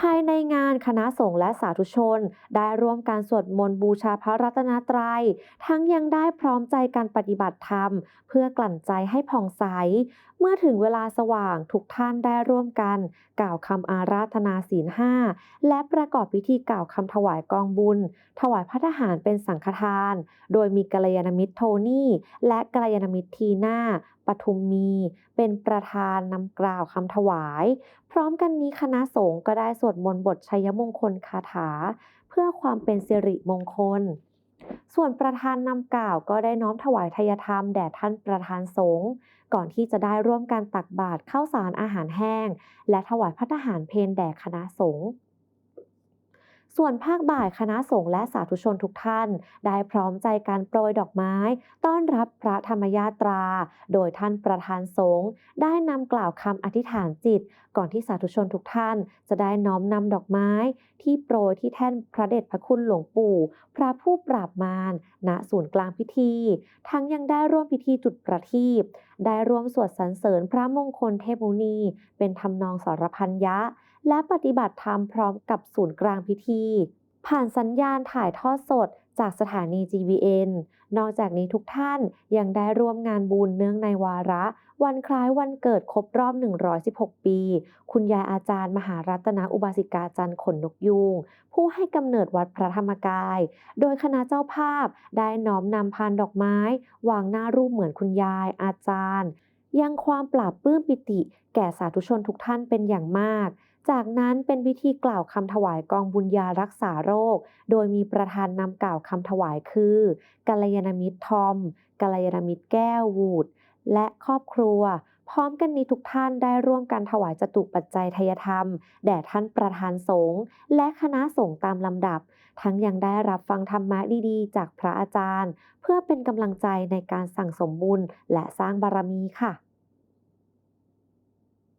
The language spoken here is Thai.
ภายในงานคณะสงฆ์และสาธุชน ได้ร่วมการสวดมนต์บูชาพระรัตนตรัย ทั้งยังได้พร้อมใจการปฏิบัติธรรม เพื่อกลั่นใจให้ผ่องใส เมื่อถึงเวลาสว่างทุกท่านได้ร่วมกัน กล่าวคำอาราธนาศีลห้าและประกอบพิธีกล่าวคำถวายกองบุญ ถวายพระทหารเป็นสังฆทาน โดยมีกัลยาณมิตรโทนี่และกัลยาณมิตรทีน่า ทุมมี เป็นประธานนำกล่าวคำถวาย พร้อมกันนี้คณะสงฆ์ก็ได้สวดมนต์บทชัยมงคลคาถา เพื่อความเป็นสิริมงคล ส่วนประธานนำกล่าวก็ได้น้อมถวายทายธรรมแด่ท่านประธานสงฆ์ก่อนที่จะได้ร่วมการตักบาตรข้าวสารอาหารแห้ง และถวายพระทหารเพลแด่คณะสงฆ์ ส่วนภาคบ่ายคณะสงฆ์และสาธุชนทุกท่าน ได้พร้อมใจการโปรยดอกไม้ ต้อนรับพระธรรมยาตรา โดยท่านประธานสงฆ์ได้นำกล่าวคำอธิษฐานจิต ก่อนที่สาธุชนทุกท่าน จะได้น้อมนำดอกไม้ ที่โปรยที่แท่นพระเดชพระคุณหลวงปู่ พระผู้ปราบมารณศูนย์กลางพิธี ทั้งยังได้ร่วมพิธีจุดประทีปได้ร่วมสวดสรรเสริญพระมงคลเทพมุนี เป็นทำนองสรพันยะ และปฏิบัติธรรมพร้อมกับศูนย์กลางพิธี ผ่านสัญญาณถ่ายทอดสดจากสถานี GBN นอกจากนี้ทุกท่านยังได้ร่วมงานบุญเนื่องในวาระ วันคล้ายวันเกิดครบรอบ 116 ปี คุณยายอาจารย์มหารัตนอุบาสิกาจันทร์ขนนกยูงผู้ให้กำเนิดวัดพระธรรมกาย โดยคณะเจ้าภาพได้น้อมนำพานดอกไม้ วางหน้ารูปเหมือนคุณยายอาจารย์ ยังความปราบปลื้มปิติ แก่สาธุชนทุกท่านเป็นอย่างมาก จากนั้นเป็นพิธีกล่าวคำถวายกองบุญญารักษาโรค โดยมีประธานนำกล่าวคำถวายคือกัลยาณมิตรทอมกัลยาณมิตรแก้ววูดและครอบครัว พร้อมกันนี้ทุกท่านได้ร่วมกันถวายจตุปัจจัยทายธรรม แด่ท่านประธานสงฆ์และคณะสงฆ์ตามลำดับ ทั้งยังได้รับฟังธรรมะดีๆ จากพระอาจารย์ เพื่อเป็นกำลังใจในการสั่งสมบุญและสร้างบารมีค่ะ